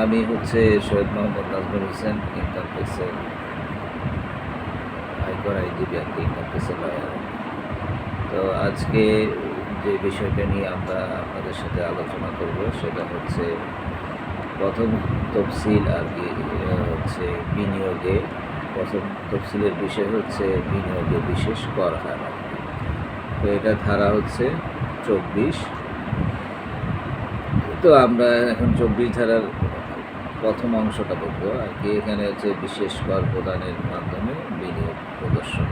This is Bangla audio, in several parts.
আমি হচ্ছে সৈয়দ মোহাম্মদ নাজমুল হোসেন ইনকাম আয়কর আইনজীবী আর কি লয়ার তো আজকে যে বিষয়টা নিয়ে আমরা আপনাদের সাথে আলোচনা করব, সেটা হচ্ছে প্রথম তফসিল আর কি হচ্ছে বিনিয়োগে। প্রথম তফসিলের বিষয় হচ্ছে বিনিয়োগে বিশেষ কর হার তো এটা ধারা হচ্ছে চব্বিশ। তো আমরা এখন চব্বিশ ধারার প্রথম অংশটা বলব আর কি। এখানে হচ্ছে বিশেষ কর প্রদানের মাধ্যমে বিনিয়োগ প্রদর্শন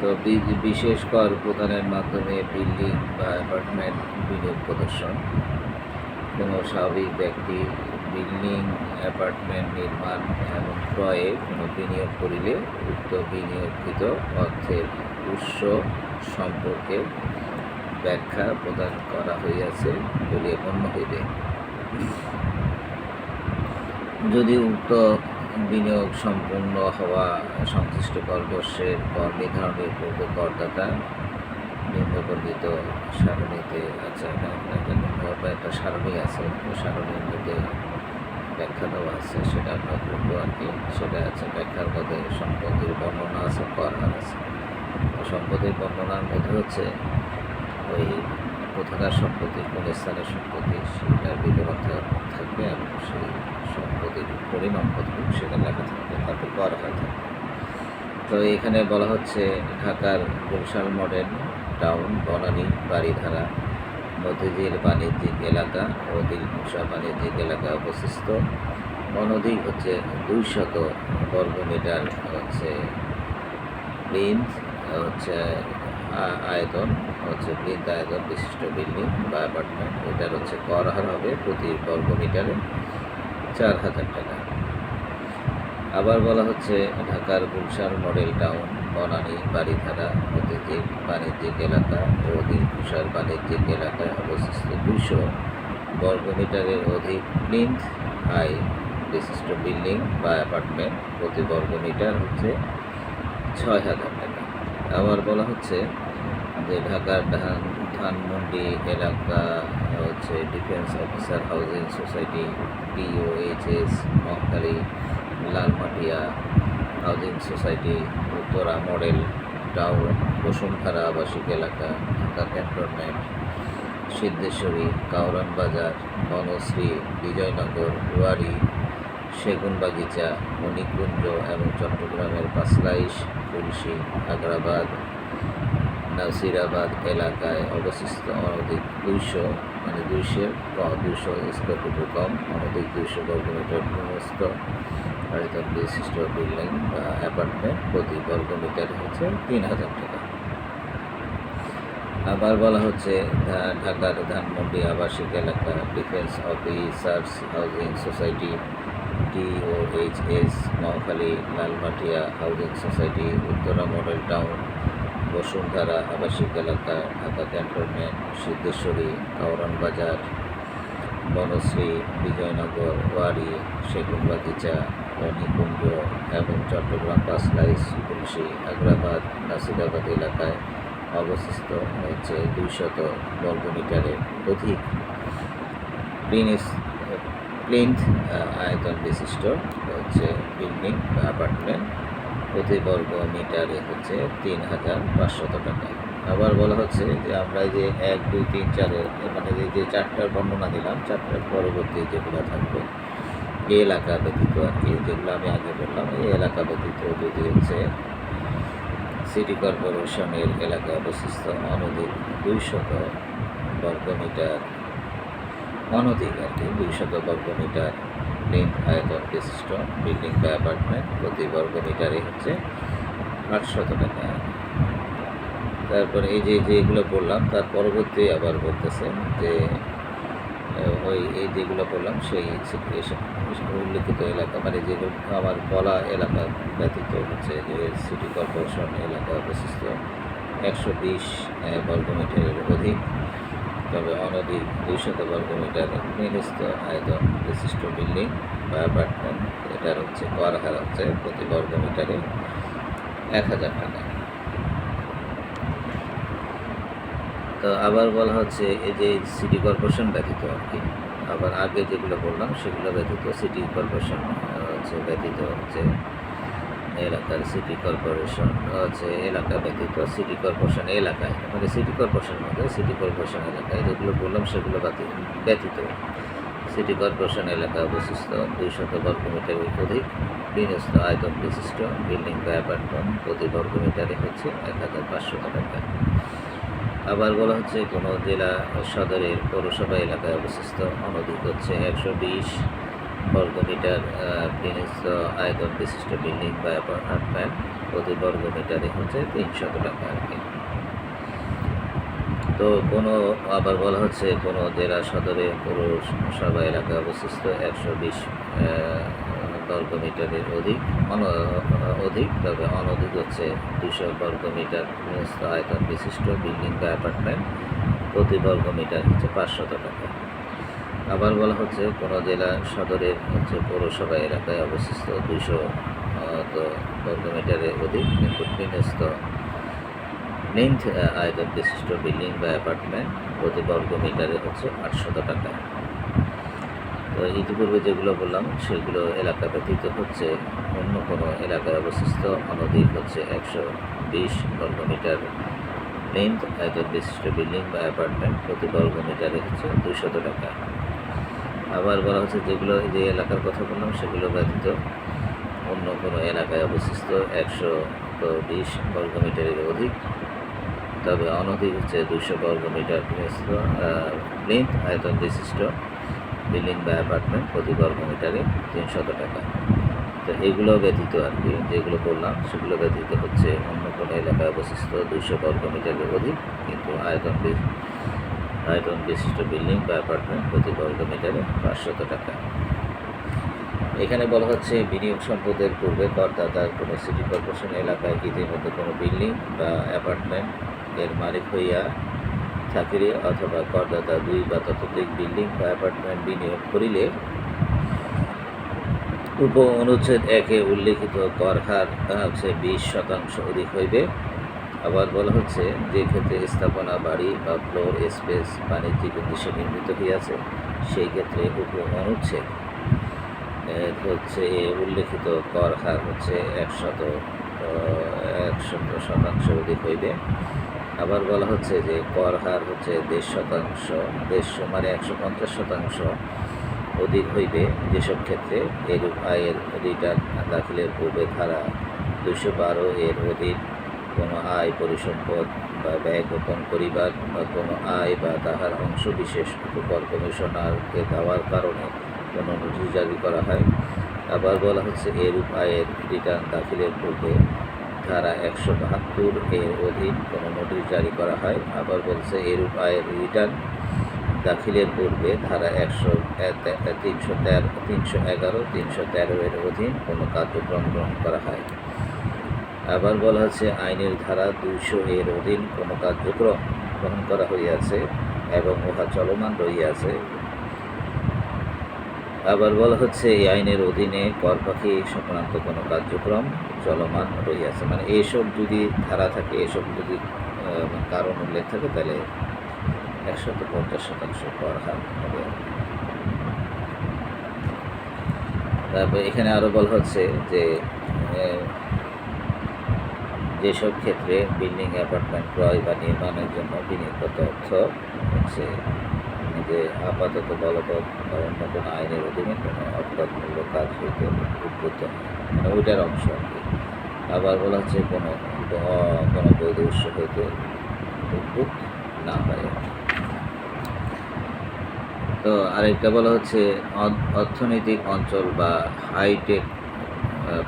তো বিশেষ কর প্রদানের মাধ্যমে বিল্ডিং বা অ্যাপার্টমেন্ট বিনিয়োগ প্রদর্শন। কোনো স্বাভাবিক ব্যক্তি বিল্ডিং, অ্যাপার্টমেন্ট নির্মাণ এবং ক্রয়ে কোনো বিনিয়োগ করিলে উক্ত বিনিয়োগকৃত অর্থের উৎস সম্পর্কে ব্যাখ্যা প্রদান করা হইয়াছে বলিয়া গণ্য হইবে। যদি উক্ত বিনিয়োগ সম্পূর্ণ হওয়া সংশ্লিষ্ট করবর্ষের কর নির্ধারণের পূর্ব করদাতা নিম্নবর্ণিত সারণীতে একটা নিম্নভাবে একটা সারণী আছে সারণীর মধ্যে ব্যাখ্যা দেওয়া আছে, সেটা আমরা পড়ব আর কি সেটা আছে। ব্যাখ্যার মধ্যে সম্পত্তির বর্ণনা আছে করার আছে। সম্পদের বর্ণনার মধ্যে হচ্ছে ওই কোথাকার সম্পত্তি, কোন স্থানের সম্পত্তি, সেটার বিবরণ থাকবে এবং সেই সম্পত্তির পরিমাণ কতটুকু সেটা লেখা থাকবে, তারপর কর হার থাকবে। তো এখানে বলা হচ্ছে, ঢাকার গুলশান মডেল টাউন বনানী বাড়িধারা মধ্যজির বাণিজ্যিক এলাকা ও দিলকুশা বাণিজ্যিক এলাকা অবস্থিত। অনধিক হচ্ছে দুইশত বর্গমিটার হচ্ছে প্লিন্থ হচ্ছে আয়তন। হচ্ছে প্লিন্থ আয়তন বিশিষ্ট বিল্ডিং বা অ্যাপার্টমেন্ট। এটার হচ্ছে কর হার হবে প্রতি বর্গমিটারে চার হাজার টাকা। আবার বলা হচ্ছে ঢাকার গুলশান, মডেল টাউন, বনানী বাড়িধারা ঐতিহ্যিক বাণিজ্যিক এলাকা ও দিলকুশার বাণিজ্যিক এলাকায় অবস্থিত দুশো বর্গমিটারের অধিক প্লিন্থ হাই বিশিষ্ট বিল্ডিং বা অ্যাপার্টমেন্ট প্রতি বর্গমিটার হচ্ছে ছয় হাজার টাকা। আবার বলা হচ্ছে যে ঢাকার ধান, ধানমন্ডি এলাকা হচ্ছে defence officer housing society DOHS Mohakhali Lalmatia housing society Uttara model town, Bashundhara আবাসিক এলাকা, ঢাকা ক্যান্টনমেন্ট, সিদ্ধেশ্বরী কাউরান বাজার বনশ্রী বিজয়নগর, রুয়ারি, সেগুনবাগিচা, মণিকুঞ্জ এবং চট্টগ্রামের পাসলাইশ তুলসী আগ্রাবাদ নাসিরাবাদ এলাকায় অবস্থিত অনধিক দুইশো মানে দুইশো দুইশো স্কোয়ার ফুটের কম, অনধিক দুইশো বর্গমিটার ভূমিস্থ আয়তন বিশিষ্ট বিল্ডিং বা অ্যাপার্টমেন্ট প্রতি বর্গমিটার হচ্ছে তিন হাজার টাকা। আবার বলা হচ্ছে ঢাকার ধানমন্ডি আবাসিক এলাকা defence officers housing society DOHS Mohakhali Lalmatia housing society Uttara model town Bashundhara আবাসিক এলাকা, ঢাকা ক্যান্টনমেন্ট, সিদ্ধেশ্বরী কাউরান বাজার, বনশ্রী, বিজয়নগর, ওয়ারি, সেগুনবাগিচা নিকুঞ্জ এবং চট্টগ্রাম পাঁচলাইশ তুলসী আগ্রাবাদ নাসিরাবাদ এলাকায় অবস্থিত হচ্ছে দুইশত বর্গমিটারের অধিক প্লিনিস প্লিন্থ আয়তন বিশিষ্ট হচ্ছে বিল্ডিং বা অ্যাপার্টমেন্ট। প্রতি বর্গ মিটারে হচ্ছে তিন হাজার পাঁচশত টাকা। আবার বলা হচ্ছে যে আমরা যে এক, দুই, তিন চারের মানে এই যে চারটার বর্ণনা দিলাম, চারটার পরবর্তী যেগুলো থাকবে, এই এলাকা ব্যতীত আর কি, যেগুলো আমি আগে বললাম, এই এলাকা ব্যতীত যদি হচ্ছে সিটি কর্পোরেশনের এলাকায় অবস্থিত, অনধিক দুইশত বর্গমিটার অনধিক আর কি, দুইশত বর্গমিটার লিঙ্ক আয়তন বিশিষ্ট বিল্ডিং বা অ্যাপার্টমেন্ট প্রতি বর্গমিটারে হচ্ছে আটশত টাকা। তারপরে এই যে যেগুলো বললাম, তার পরবর্তী আবার বলতেছে যে ওই, এই যেগুলো বললাম, সেই উল্লিখিত এলাকা মানে যেগুলো আমার বলা এলাকা ব্যতীত হচ্ছে যে সিটি কর্পোরেশন এলাকা অবস্থিত একশো বিশ বর্গমিটারের অধিক। তবে অনধিক দুইশত বর্গমিটার নির্দিষ্ট আয়তন বিশিষ্ট বিল্ডিং বা অ্যাপার্টমেন্ট এটার হচ্ছে কর হার হচ্ছে প্রতি বর্গমিটারে এক হাজার টাকা। তো আবার বলা হচ্ছে এই যে সিটি কর্পোরেশন ব্যতীত আর কি, আবার আগে যেগুলো বললাম সেগুলো ব্যতীত সিটি কর্পোরেশন হচ্ছে ব্যতীত হচ্ছে এলাকার সিটি কর্পোরেশন হচ্ছে এলাকা ব্যতীত সিটি কর্পোরেশন এলাকায়। মানে সিটি কর্পোরেশন মধ্যে সিটি কর্পোরেশন এলাকায় যেগুলো বললাম সেগুলো বাতি- ব্যতীত। সিটি কর্পোরেশন এলাকায় অবশিষ্ট দুই শত বর্গমিটারের অধিক। বিন্যস্ত আয়তন বিশিষ্ট বিল্ডিং বা অ্যাপার্টমেন্ট প্রতি বর্গমিটারে হচ্ছে এক হাজার পাঁচশো টাকা। আবার বলা হচ্ছে কোনো জেলা সদরের পৌরসভা এলাকায় অবস্থিত। অনধিক হচ্ছে একশো বিশ বর্গমিটার আহ, বিন্যস্ত আয়তন বিশিষ্ট বিল্ডিং বা অ্যাপার্টমেন্ট প্রতি বর্গ বর্গমিটারে হচ্ছে তিনশত টাকা আর কি। তো কোনো আবার বলা হচ্ছে কোনো জেলা সদরে পৌরসভা এলাকায় অবস্থিত একশো বিশ বর্গমিটারের অধিক অন অধিক তবে অনধিক হচ্ছে দুশো বর্গমিটার বিন্যস্ত আয়তন বিশিষ্ট বিল্ডিং বা অ্যাপার্টমেন্ট প্রতি বর্গমিটার হচ্ছে পাঁচশত টাকা। আবার বলা হচ্ছে কোনো জেলা সদরের হচ্ছে পৌরসভা এলাকায় অবস্থিত দুশো বর্গমিটারের অধিক কিন্তু লেন্থ আয়তন বিশিষ্ট বিল্ডিং বা অ্যাপার্টমেন্ট প্রতি বর্গ মিটারে হচ্ছে আটশত টাকা। তো ইতিপূর্বে যেগুলো বললাম, সেগুলো এলাকা ব্যতীত হচ্ছে অন্য কোনো এলাকায় অবস্থিত। অনধিক হচ্ছে একশো বিশ বর্গ মিটার লেন্থ আয়তন বিশিষ্ট বিল্ডিং বা অ্যাপার্টমেন্ট প্রতি বর্গ মিটারে হচ্ছে দুশত টাকা। আবার বলা হচ্ছে যেগুলো যে এলাকার কথা বললাম, সেগুলো ব্যতীত অন্য কোনো এলাকায় অবস্থিত একশো বিশ বর্গমিটারের অধিক। তবে অনধিক হচ্ছে দুশো বর্গ মিটার বিশিষ্ট লেন্থ আয়তন বিশিষ্ট বিল্ডিং বা অ্যাপার্টমেন্ট প্রতি বর্গ মিটারে তিনশত টাকা। তো এগুলো ব্যতীত আর কি, যেগুলো বললাম, সেগুলো ব্যতীত হচ্ছে অন্য কোনো এলাকায় অবশিষ্ট দুশো বর্গ মিটারের অধিক, কিন্তু আয়তন আয়তন বিশিষ্ট বিল্ডিং বা অ্যাপার্টমেন্ট প্রতি বর্গ মিটারে পাঁচশত টাকা। এখানে বলা হচ্ছে বিনিয়োগ সম্পদের পূর্বে করদাতার কোনো সিটি কর্পোরেশন এলাকায় ইতিমধ্যে কোনো বিল্ডিং বা অ্যাপার্টমেন্ট এর মালিক হইয়া থাকিলে অথবা করদাতা দুই বা ততোধিক বিল্ডিং বা অ্যাপার্টমেন্ট বিনিয়োগ করিলে উপ অনুচ্ছেদ একে উল্লেখিত কর হার হচ্ছে বিশ শতাংশ অধিক হইবে। আবার বলা হচ্ছে, যে ক্ষেত্রে স্থাপনা, বাড়ি বা ফ্লোর স্পেস বাণিজ্যিক উদ্দেশ্যে নির্মিত হইয়াছে, সেই ক্ষেত্রে উপ অনুচ্ছেদ। হচ্ছে উল্লেখিত কর হার হচ্ছে একশত একশত শতাংশ অধিক হইবে। আবার বলা হচ্ছে যে কর হার হচ্ছে দেড় শতাংশ দেড়শো মানে একশো পঞ্চাশ শতাংশ অধিক হইবে। যেসব ক্ষেত্রে এরূপ আয়ের রিটার্ন দাখিলের পূর্বে ধারা দুশো বারো এর অধীন কোনো আয় পরিসম্পদ বা ব্যয় গোপন করিবার বা কোনো আয় বা তাহার অংশ বিশেষ উপকর কমিশনারকে দেওয়ার কারণে কোনো নোটিশ জারি করা হয় আবার বলা হচ্ছে, এরূপ আয়ের রিটার্ন দাখিলের পূর্বে ধারা একশো বাহাত্তর এর অধীন কোনো নোটিশ জারি করা হয়। আবার বলছে, এরূপ আয়ের রিটার্ন দাখিলের পূর্বে ধারা একশো তিনশো তেরো, তিনশো এগারো, তিনশো তেরো এর অধীন কোনো কার্যক্রম গ্রহণ করা হয় আবার বলা হচ্ছে, আইনের ধারা দুইশো এর অধীন কোনো কার্যক্রম গ্রহণ করা হইয়াছে এবং উহা চলমান রইয়াছে আবার বলা হচ্ছে, এই আইনের অধীনে কর পাখি সংক্রান্ত কোনো কার্যক্রম চলমান রইয়াছে মানে এইসব যদি ধারা থাকে, এসব যদি কারণ উল্লেখ থাকে, তাহলে একশত পঞ্চাশ শতাংশ কর হার হবে। তারপর এখানে আরও বলা হচ্ছে যে যেসব ক্ষেত্রে বিল্ডিং, অ্যাপার্টমেন্ট ক্রয় বা নির্মাণের জন্য বিনিয়োগগত অর্থ হচ্ছে যে আপাতত বলবৎ বা অন্য কোনো আইনের অধীনে কোনো অপরাধমূলক কাজ হইতে উদ্বুদ্ধ মানে ওইটার অংশ আবার বলা হচ্ছে কোনো কোনো বৈধ উৎস হইতে উদ্বুদ্ধ না হয় তো আরেকটা বলা হচ্ছে অর্থনৈতিক অঞ্চল বা হাইটেক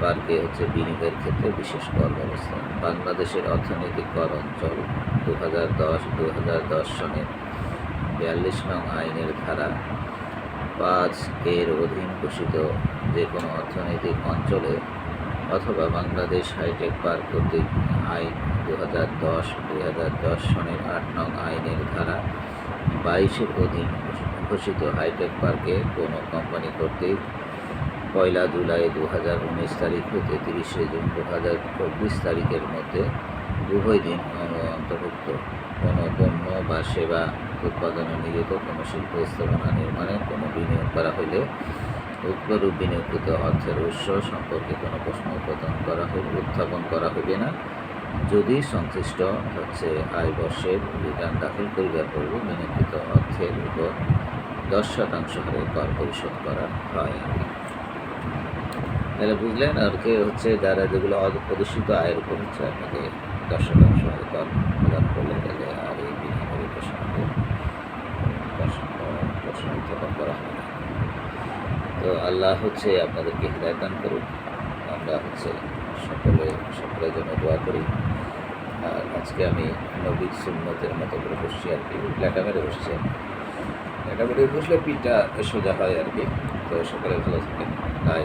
পার্কে হচ্ছে বিনিয়োগের ক্ষেত্রে বিশেষ কর ব্যবস্থা। বাংলাদেশের অর্থনৈতিক কর অঞ্চল দু হাজার দশ দু হাজার দশ সনের বিয়াল্লিশ নং আইনের ধারা পাঁচ এর অধীন ঘোষিত যে কোনো অর্থনৈতিক অঞ্চলে অথবা বাংলাদেশ হাইটেক পার্ক কর্তৃক আইন দু হাজার দশ দুই হাজার দশ সনের আট নং আইনের ধারা বাইশের অধীন ঘোষিত হাইটেক পার্কে কোনো কোম্পানি কর্তৃক পয়লা জুলাই দু হাজার উনিশ তারিখ হতে তিরিশে জুন দু হাজার চব্বিশ তারিখের মধ্যে উভয় দিন অন্তর্ভুক্ত কোনো পণ্য বা সেবা উৎপাদনে নিয়োজিত কোনো শিল্প স্থাপনা নির্মাণে কোনো বিনিয়োগ করা হইলে উৎপাদক বিনিয়োগকৃত অর্থের উৎস সম্পর্কে কোনো প্রশ্ন উত্থাপন করা হইবে উত্থাপন করা হইবে না যদি সংশ্লিষ্ট হচ্ছে আয় বর্ষের রিটার্ন দাখিল করিবার পূর্বে বিনিয়োগকৃত অর্থের উপর দশ শতাংশ হারে কর পরিশোধ করা হয়। তাহলে বুঝলেন, আর কি হচ্ছে যারা যেগুলো অপ্রদর্শিত আয়ের উপর হচ্ছে আপনাকে দশ শতাংশ কর প্রদান করলে তাহলে আর এই প্রশ্নকে প্রশ্ন করা হয় তো আল্লাহ হচ্ছে আপনাদেরকে হৃদয় দান করুন আমরা হচ্ছে সকলে, সকলের জন্য দোয়া করি। আর আজকে আমি নবীর সুন্নতের মতো করে বসছি আর কি লেটা মেরে বসছি লেটা মেরে বসলে পিঠটা সোজা হয় আর কি। তো সকলে ভালো থাকেন। তাই